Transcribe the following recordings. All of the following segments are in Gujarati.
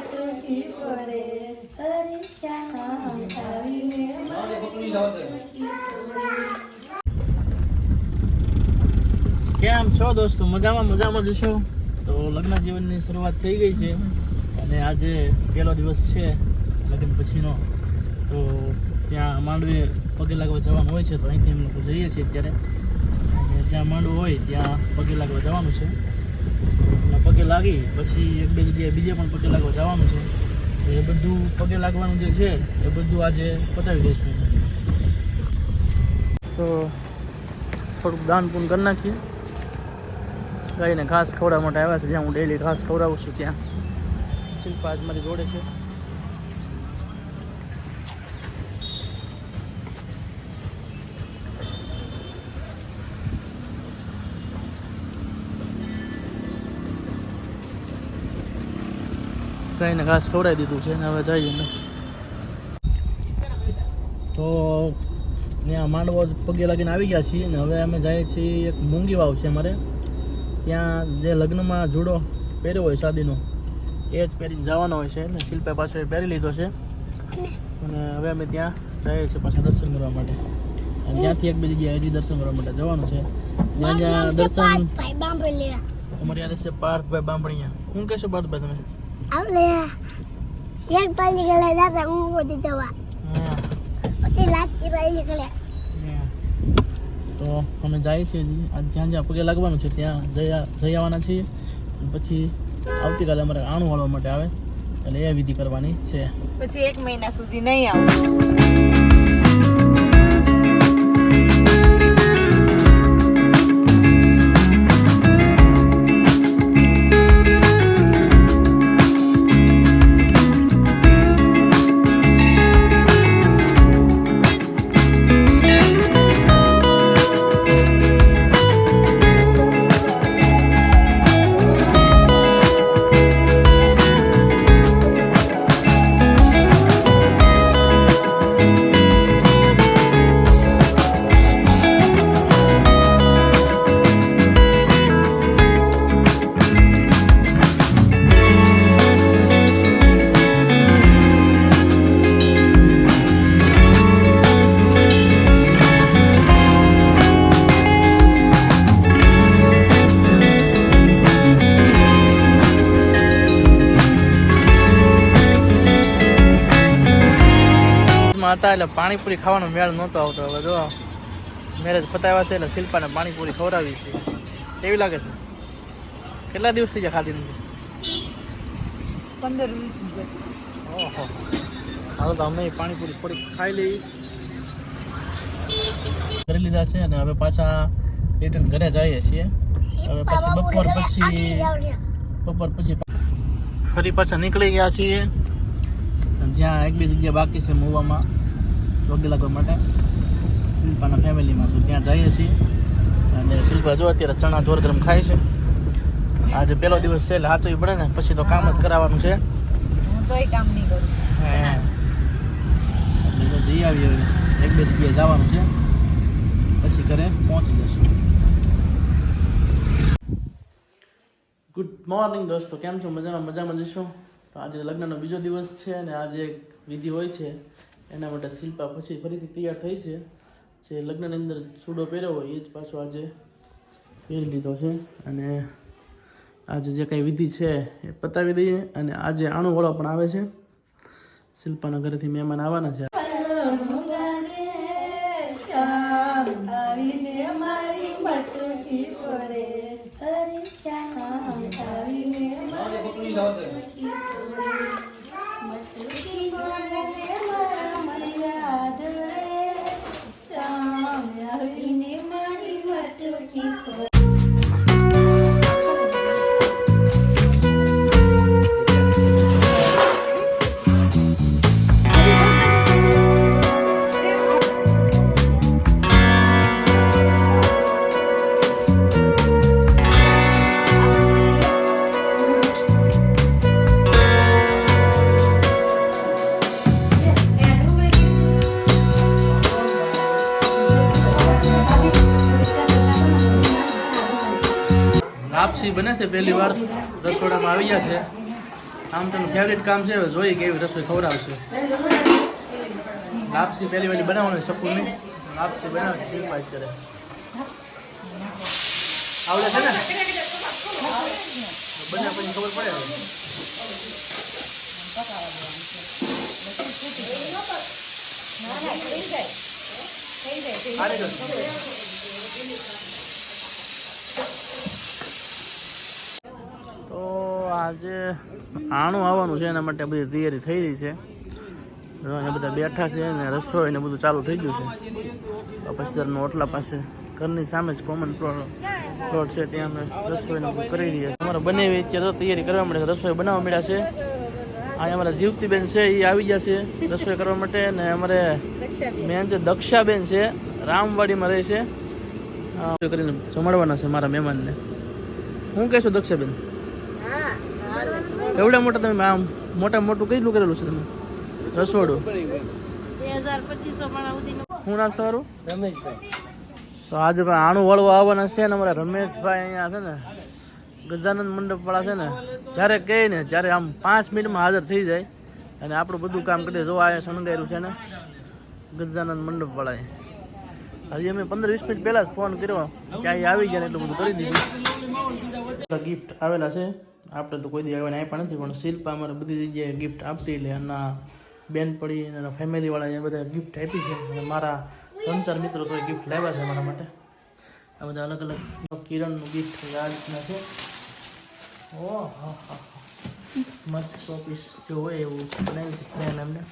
તૂટી પડે કેમ છો દોસ્તો? મજામાં મજામાં જશો તો લગ્ન જીવનની શરૂઆત થઈ ગઈ છે અને આજે પહેલો દિવસ છે લગ્ન પછીનો. તો ત્યાં માંડવે પગે લાગવા જવાનું હોય છે તો અહીંથી એમ લોકો જઈએ છીએ અત્યારે. જ્યાં માંડવું હોય ત્યાં પગે લાગવા જવાનું છે. પગે લાગી, પછી એક બે જગ્યાએ બીજે પણ પગે લાગવા જવાનું છે. તો એ બધું પગે લાગવાનું જે છે, એ બધું આજે પતાવી દઈશું. તો થોડુંક દાન પૂન કરી નાખીએ. ગાયને ઘાસ ખવડાવવા માટે આવ્યા છે. જ્યાં હું ડેલી ઘાસ ખવડાવું છું ત્યાં. શિલ્પા આજ મારી જોડે છે. ગાયને ઘાસ ખવડાવી દીધું છે અને હવે જઈએ અમે તો ત્યાં માંડવો પગે લાગીને આવી ગયા છીએ અને હવે અમે જઈએ છીએ એક મૂંગી વાવ છે અમારે. ત્યાં જે લગ્નમાં જુડો પહેર્યો હોય શાદીનો એ જ પહેરીને જવાનો હોય છે અને શિલ્પે પાછો એ પહેરી લીધો છે. અને? હવે અમે ત્યાં જઈએ છીએ પાછા દર્શન કરવા માટે. અને ત્યાંથી એક બીજી જગ્યાએ હજી દર્શન કરવા માટે જવાનું છે. જ્યાં જ્યાં દર્શન અમારી યાર છે પાર્થભાઈ બાંભણીયા શું કહેશો પાર્થભાઈ તમે? આપણે એક પાલી ગયેલા દાદા હું ગોતી જવા. હા. પછી લાચી પાલી ગયેલા. તો અમે જઈએ છીએ જ્યાં જ્યાં પગે લાગવાનું છે ત્યાં જઈ જઈ આવવાના છીએ. પછી આવતીકાલે અમારે આણું વાળવા માટે આવે. એટલે એ વિધિ કરવાની છે. પછી એક મહિના સુધી નહીં આવું. માં હતા એટલે પાણીપુરી ખાવાનો મેળ નહોતો આવતો હવે જો. મેરેજ પતાવ્યા છે એટલે શિલ્પાને પાણીપુરી ખવડાવી છે. કેવી લાગે છે? કેટલા દિવસ છે ખાધી નથી? પંદર વીસ દિવસ. ઓહો. હાલો તો અમે પાણીપુરી થોડીક ખાઈ લઈ. કરી લીધા છે અને હવે પાછા રિટર્ન ઘરે જઈએ છીએ. હવે પછી બપોર પછી બપોર પછી ફરી પાછા નીકળી ગયા છીએ. જ્યાં એક બે જગ્યા બાકી છે મૂવામાં પગે લાગવા માટે શિલ્પાના ફેમિલીમાં. તો ત્યાં જઈએ છીએ. અને શિલ્પા જો અત્યારે ચણા જોર ગરમ ખાય છે. આજે પહેલો દિવસ છે એટલે સાચવી પડે ને પછી તો કામ જ કરાવવાનું છે. હું તોય કામ નહીં કરું. એટલે તો જઈ આવીએ. એક બે જગ્યાએ જવાનું છે. પછી ઘરે પહોંચી જશું. ગુડ મોર્નિંગ દોસ્તો કેમ છો? મજામાં મજામાં તો આજે લગ્નનો બીજો દિવસ છે અને આજે એક વિધિ હોય છે એના માટે શિલ્પા પછી ફરીથી તૈયાર થઈ છે. જે લગ્નની અંદર ચૂડો પહેર્યો હોય એ જ પાછો આજે પહેરી લીધો છે. અને આજે જે કંઈ વિધિ છે એ પતાવી દઈએ અને આજે આણું વળો પણ આવે છે. શિલ્પાના ઘરેથી મહેમાન આવવાના છે. લાપસી બને છે પહેલી વાર રસોડામાં આવી ગયા છે. આમ તેનું ફેવરેટ કામ છે જોઈએ કેવી રસોઈ ખવડાવશે. લાપસી પહેલી વાર બનાવવાની શકું નહીં લાપસી બનાવે છે કરે. આવડે છે ને? બને પછી ખબર પડે હવે. જાય. થઈ તો આજે આણું આવવાનું છે, એના માટે બધી તૈયારી થઈ રહી છે. અહીંયા બધા બેઠા છે ને રસોઈ ને બધું ચાલુ થઈ ગયું છે. પછીના ઓટલા પાસે ઘરની સામે જ કોમન પ્લોટ છે, ત્યાં અમે રસોઈ ને કરી રહ્યા છીએ. અમારે બનાવી અત્યારે તૈયારી કરવા માટે રસોઈ બનાવવા મળ્યા છે. અહીંયા અમારા જીવતીબેન છે એ આવી ગયા છે રસોઈ કરવા માટે ને અમારે મેન છે દક્ષાબેન છે, રામવાડીમાં રહે છે. કરીને જમાડવાના છે મારા મહેમાનને. હું કહેશું દક્ષાબેન? એવડા મોટા તમે આમ મોટા મોટું કેટલું કરેલું છે તમે? રસોડું? શું નામ તમારું? રમેશભાઈ. તો આજે ભાઈ આણું વળવા આવવાના છે ને અમારા રમેશભાઈ અહીંયા છે ને ગજાનંદ મંડપ વાળા છે ને જ્યારે કહે ને જ્યારે આમ પાંચ મિનિટમાં હાજર થઈ જાય અને આપણું બધું કામ કરીએ દે. જો આ શણગાર્યું છે ને ગજાનંદ મંડપ વાળાએ હજી અમે પંદર વીસ મિનિટ પહેલાં જ ફોન કર્યો કે અહીં આવી ગયા ને એટલું બધું કરી દીધું. ગિફ્ટ આવેલા છે. આપણે તો કોઈ દી આવ્યા આપ્યા નથી, પણ શિલ્પા અમારે બધી જગ્યાએ ગિફ્ટ આપતી એટલે એના બેન પડી એના ફેમિલીવાળા એ બધા ગિફ્ટ આપી છે. અને મારા ત્રણ ચાર મિત્રો તો ગિફ્ટ લાવ્યા છે મારા માટે. આ બધા અલગ અલગ કિરણનું ગિફ્ટ આ રીતના છે. ઓ, હા હા મસ્ત શોપીસ જો હોય એવું બનાવી છે ફ્રેમ એમને.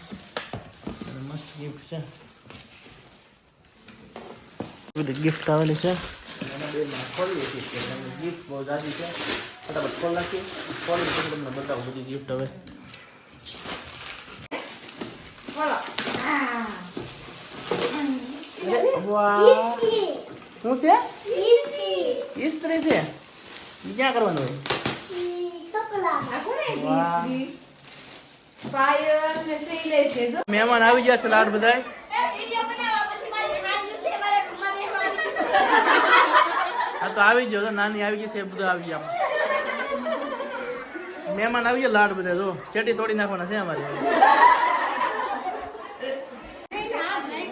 મસ્ત ગિફ્ટ છે. બધી ગિફ્ટ આવેલી છે. ગિફ્ટ બહુ જાતી છે. ફટાફટ ખોલ નાખી. ખોલી પછી તમને બતાવું બધી ગિફ્ટ હવે. વાહ શું છે? ઇસ્ત્રી છે. ક્યાં કરવાનું હોય? મહેમાન આવી ગયા છે લાડ બધાય. આ તો આવી ગયો નાની આવી ગઈ છે બધું આવી ગયા. મહેમાન આવી ગયા લાડ બધા જો. ચેટી તોડી નાખવાના છે અમારે.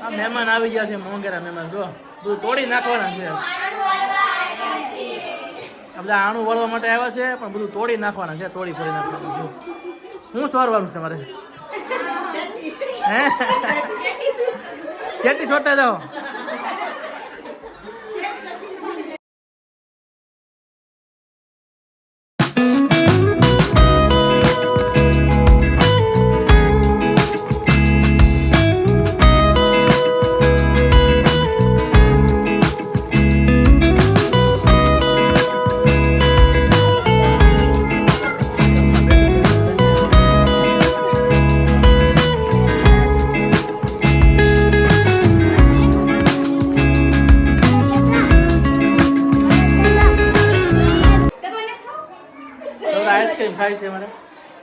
આ મહેમાન આવી ગયા છે મોંઘેરા મહેમાન જો. બધું તોડી નાખવાના છે. બધા આણું વળવા માટે આવ્યા છે પણ બધું તોડી નાખવાના છે તોડી ફોડી નાખવાના જો શું સવારવાનું છે તમારે? હે? શેટી છોટા જાઓ. હવે આઈસ્ક્રીમ ખાય છે મારે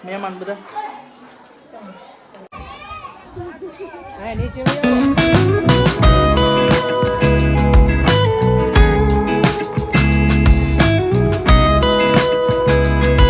મહેમાન બધા નીચે.